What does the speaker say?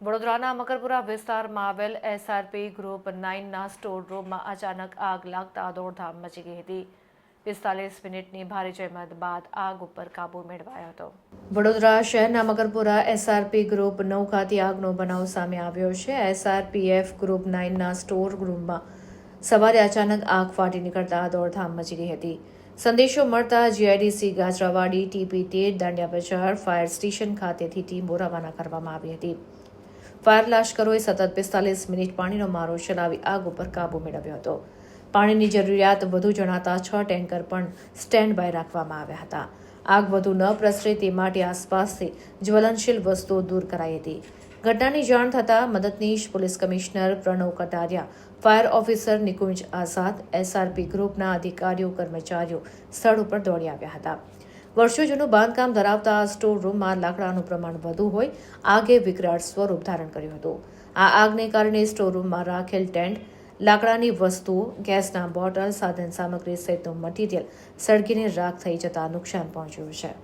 વડોદરાના મકરપુરા વિસ્તારમાં આવેલ એસઆરપી ગ્રુપ નાઇનના સ્ટોર રૂમમાં અચાનક આગ લાગતા દોડધામ મચી ગઈ હતી. પિસ્તાલીસ મિનિટની ભારે જહેમત બાદ આગ ઉપર કાબુ મેળવાયો હતો. વડોદરા શહેરના મકરપુરા એસઆરપી ગ્રુપ નવ ખાતે આગનો બનાવ સામે આવ્યો છે. એસઆરપીએફ ગ્રુપ નાઇનના સ્ટોર રૂમમાં સવારે અચાનક આગ ફાટી નીકળતા દોડધામ મચી ગઈ હતી. સંદેશો મળતા જીઆઈડીસી ગાજરાવાડી ટીપી તેર દાંડિયા બજાર, ફાયર સ્ટેશન ખાતેથી ટીમો રવાના કરવામાં આવી હતી. ફાયર લશ્કરોએ સતત પિસ્તાલીસ મિનિટ પાણીનો મારો ચલાવી આગ ઉપર કાબુ મેળવ્યો હતો. પાણીની જરૂરિયાત વધુ જણાતા છ ટેન્કર પણ સ્ટેન્ડ બાય રાખવામાં આવ્યા હતા. આગ વધુ ન પ્રસરે તે માટે આસપાસથી જ્વલનશીલ વસ્તુઓ દૂર કરાઈ હતી. ઘટનાની જાણ થતાં મદદનીશ police commissioner Pranav Kataria, fire officer Nikunj Azad, SRP ગ્રુપના અધિકારીઓ, કર્મચારીઓ સ્થળ ઉપર દોડી આવ્યા હતા. વર્ષો જૂનું બાંધકામ ધરાવતા સ્ટોર રૂમમાં લાકડાનું પ્રમાણ વધુ હોય, આગે વિકરાળ સ્વરૂપ ધારણ કર્યું હતું. આ આગને કારણે સ્ટોર રૂમમાં રાખેલ ટેન્ટ, લાકડાની વસ્તુઓ ગેસના બોટલ, સાધન સામગ્રી સહિતનું મટીરિયલ સળગીને રાખ થઈ જતા નુકસાન પહોંચ્યું છે.